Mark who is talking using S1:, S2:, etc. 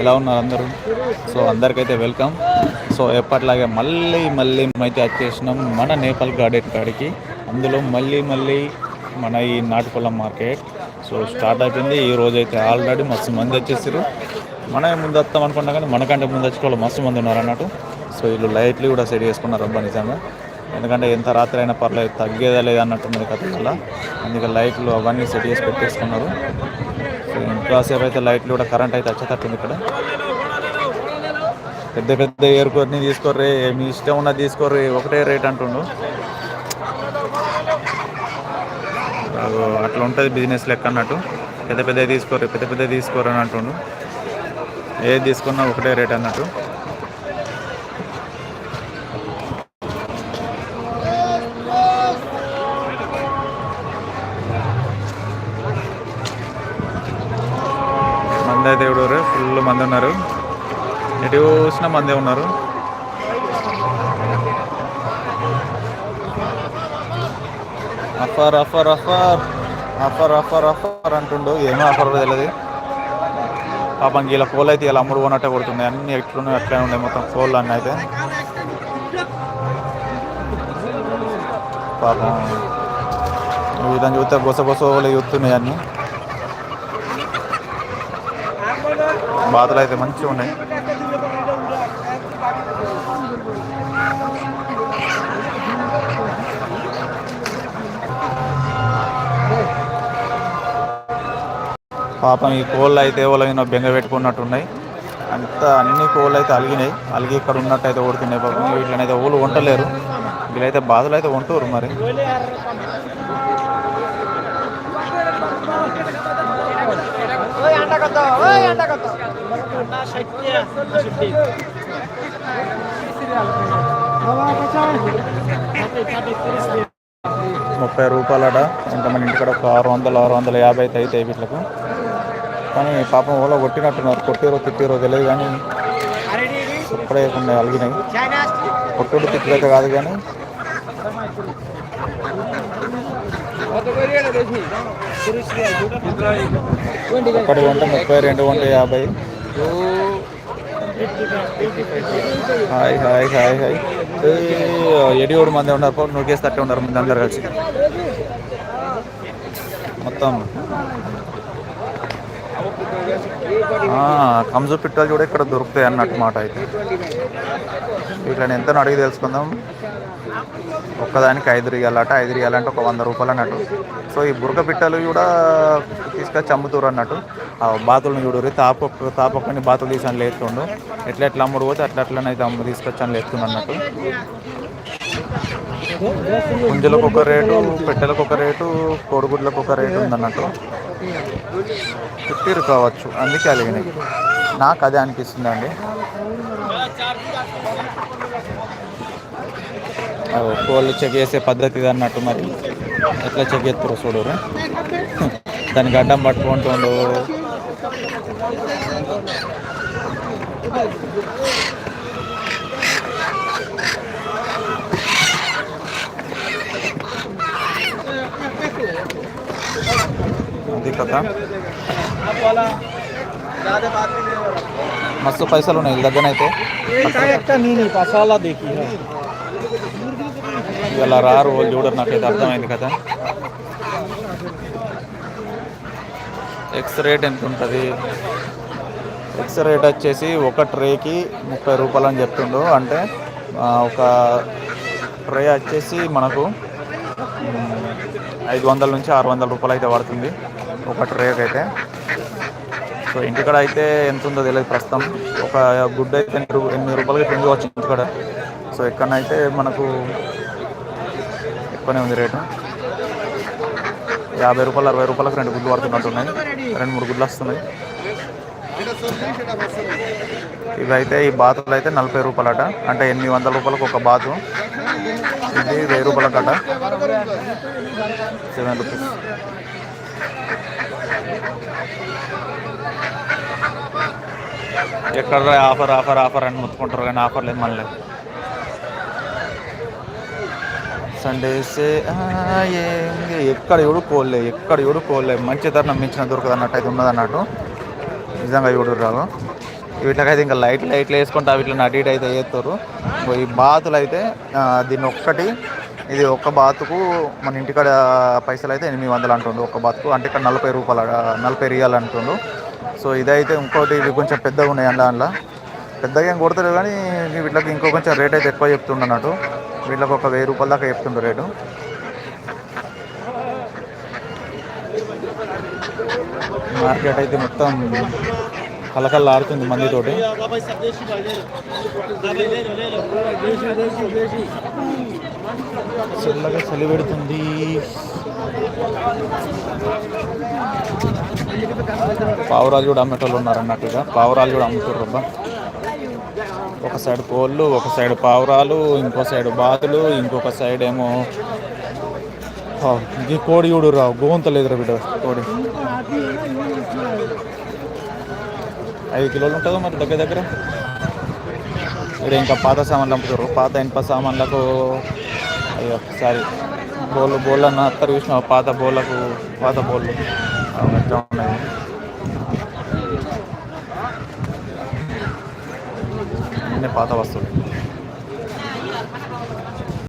S1: ఎలా ఉన్నారు అందరూ? So అందరికైతే welcome. సో ఎప్పట్లాగే మళ్ళీ మళ్ళీ అయితే వచ్చేసినాం మన నేపాల్ గార్డెన్ కాడికి. అందులో మళ్ళీ మళ్ళీ మన ఈ నాటుపల్ల మార్కెట్. సో స్టార్ట్ అయిపోయింది. ఈ రోజు అయితే ఆల్రెడీ మస్తు మంది వచ్చేసారు మనమే ముందు వస్తాం అనుకున్నా కానీ మనకంటే ముందు వచ్చి వాళ్ళు మస్తు మంది ఉన్నారు అన్నట్టు సో వీళ్ళు లైట్లు కూడా సెట్ చేసుకున్నారు అబ్బా నిజంగా. ఎందుకంటే ఎంత రాత్రి అయినా పర్లేదు తగ్గేదా లేదా అన్నట్టున్నది కథ వల్ల అందుకే లైట్లు అవన్నీ సెట్ చేసి పెట్టేసుకున్నారు. ఇంకాసేపు అయితే లైట్లు కూడా కరెంట్ అయితే వచ్చేటట్టుంది ఇక్కడ. పెద్ద పెద్ద ఎయిర్పోర్ట్ని తీసుకోర్రి మీ ఇష్టం ఉన్నది తీసుకోర్రి ఒకటే రేట్ అంటుండు. అట్లా ఉంటుంది బిజినెస్ లెక్క అన్నట్టు. పెద్ద పెద్ద తీసుకోరు పెద్ద పెద్ద తీసుకోరు అని అంటుండు. ఏది తీసుకున్నా ఒకటే రేట్ అన్నట్టు. ఫుల్ మంది ఉన్నారు. ఎటు చూసిన మందే ఉన్నారు. Offer offer offer offer offer offer అంటుండు. ఏమో అఫర్ తెలియదు పాపం ఇలా కోళ్ళు అయితే ఇలా అమ్ముడు పోనట్టే పడుతున్నాయి అన్ని ఎట్లున్నాయి అట్లనే ఉన్నాయి మొత్తం కోళ్ళు అన్నీ అయితే. పాపం ఈ విధంగా చూస్తే బొస బొస వాళ్ళు చూస్తున్నాయి అన్నీ. బాధలు అయితే మంచిగా ఉన్నాయి. పాపం ఈ కోళ్ళు అయితే వాళ్ళ బెంగ పెట్టుకున్నట్టున్నాయి. అంత అన్ని కోళ్ళు అయితే అలిగినాయి. అలిగి ఇక్కడ ఉన్నట్టు అయితే ఓడుతున్నాయి పాపం. వీటినైతే ఊళ్ళు వంటలేరు. వీళ్ళైతే బాధలు అయితే ఉంటురు మరి. ముప్పై రూపాయలట. ఇంకా మన ఇంటికాడ ఒక ఆరు వందలు ఆరు వందల యాభై అయితే అయితే వీటికి కానీ పాపం ఓలో కొట్టినట్టున్నారు. కొట్టిరో తిట్టిరో తెలియదు కానీ ఇప్పుడేకుండా అలిగినాయి. కొట్టుడు తిట్టుడైతే కాదు కానీ ఒకటి వంట ముప్పై రెండు వంట యాభై. Hi hi hi hi. ఎడియోడు మంది ఉన్నారు నూకేసి తట్టే ఉన్నారు ముందు అందరు కలిసి. మొత్తం. కంజు పిట్టలు కూడా ఇక్కడ దొరుకుతాయి అన్నట్టు మాట అయితే. వీటిని ఎంత అడిగి తెలుసుకుందాం. ఒక్కదానికి ఐదు రియాలట ఐదు రియాలంటే ఒక వంద రూపాయలు అన్నట్టు. సో ఈ బురక పిట్టలు కూడా తీసుకొచ్చి అమ్ముతారు అన్నట్టు. ఆ బాతులను చూడరు తాప తాపొక్కని బాతులు తీసాను లేస్తుండు ఎట్లా ఎట్లా అమ్ముడు పోతే అట్లా అట్లనైతే అమ్ము తీసుకొచ్చాను లేస్తుంది అన్నట్టు. గుంజలకు ఒక రేటు పెట్టెలకు ఒక రేటు కోడిగుడ్లకు ఒక రేటు ఉందన్నట్టు పుట్టిరు కావచ్చు అందుకే అలిగినాయి. నాకు అదే అనిపిస్తుందండి. కోళ్ళు చెక్ చేసే పద్ధతి అన్నట్టు మరి. ఎట్లా చెక్ చేస్తారు చూడరు? దానికి అడ్డం పట్టుకుంటుండు అది కదా మస్తు పైసలు ఉన్నాయి దగ్గర అయితే ఇలా రారు వాళ్ళు చూడరు నాకైతే అర్థమైంది కదా. ఎక్స్ రేట్ ఎంత ఉంటుంది? ఎక్స్ రేట్ వచ్చేసి ఒక ట్రేకి ముప్పై రూపాయలు అని చెప్తుండు అంటే ఒక ట్రే వచ్చేసి మనకు ఐదు వందల నుంచి ఆరు వందల రూపాయలు అయితే పడుతుంది ఒక ట్రేకి అయితే సో ఇంటికాడ అయితే ఎంత ఉందో తెలియదు ప్రస్తుతం. ఒక గుడ్డ అయితే ఎనిమిది రూపాయలకి తిండి వచ్చింది ఇంటికాడ సో ఎక్కడైతే మనకు తక్కువనే ఉంది రేటు. యాభై రూపాయలు అరవై రూపాయలకు రెండు గుడ్లు పడుతున్నట్టున్నాయి రెండు మూడు గుడ్లు వస్తున్నాయి. ఇవైతే ఈ బాతులు అయితే నలభై రూపాయలట. అంటే ఎనిమిది వందల రూపాయలకు ఒక బాతు. ఇది వెయ్యి రూపాయలకట. Seven rupees. ఎక్కడ ఆఫర్ ఆఫర్ ఆఫర్ అని ముత్తుకుంటారు కానీ ఆఫర్ లేదు మళ్ళీ సండేస్ ఎక్కడ ఎవడు ఎక్కడ ఎవడు కోల్లే మంచి ధర మించిన దొరకదు అన్నట్టు అయితే ఉన్నది అన్నట్టు నిజంగా ఎవడు రాదు వీటికైతే ఇంకా లైట్ లైట్లు వేసుకుంటా వీటిని అటు ఇటు అయితే వేస్తారు. ఈ బాతులు అయితే దీన్ని ఒక్కటి ఇది ఒక్క బాతుకు మన ఇంటికాడ పైసలు అయితే ఎనిమిది వందలు అంటుంది ఒక్క బాతుకు. అంటే ఇక్కడ నలభై రూపాయలు నలభై రియాలు అంటుండు. సో ఇదైతే ఇంకోటి ఇవి కొంచెం పెద్దగా ఉన్నాయి అందులో అందులో. పెద్దగా ఏం కొడతారు కానీ వీటికి ఇంకో కొంచెం రేట్ అయితే ఎక్కువ చెప్తుండన్నట్టు. వీళ్ళకి ఒక వెయ్యి రూపాయల దాకా చెప్తుండ్రు రేటు. మార్కెట్ అయితే మొత్తం కలకల్లా ఆడుతుంది మందితోటి చల్లగా చలి పెడుతుంది. పావురాలు కూడా అమ్మేటోళ్ళు ఉన్నారు అన్నట్టుగా పావురాలు కూడా అమ్ముతారు రబ్బా ఒక సైడ్ కోళ్ళు ఒక సైడ్ పావురాలు ఇంకో సైడ్ బాతులు ఇంకొక సైడ్ ఏమో ఇది కోడి కూడా రావు గోంత లేదురా బిడ్డ కోడి. ఐదు కిలోలు ఉంటుందో మరి దగ్గర దగ్గర? ఇక్కడ ఇంకా పాత సామాన్లు అమ్ముతారు. పాత ఇనుప సామాన్లకు అయ్యో సారీ బోళ్ళు బోళ్ళు అన్న అత్తరు చూసిన పాత బోళ్ళకు పాత బోళ్ళు. ఉన్నాయి. పాత వస్తువులు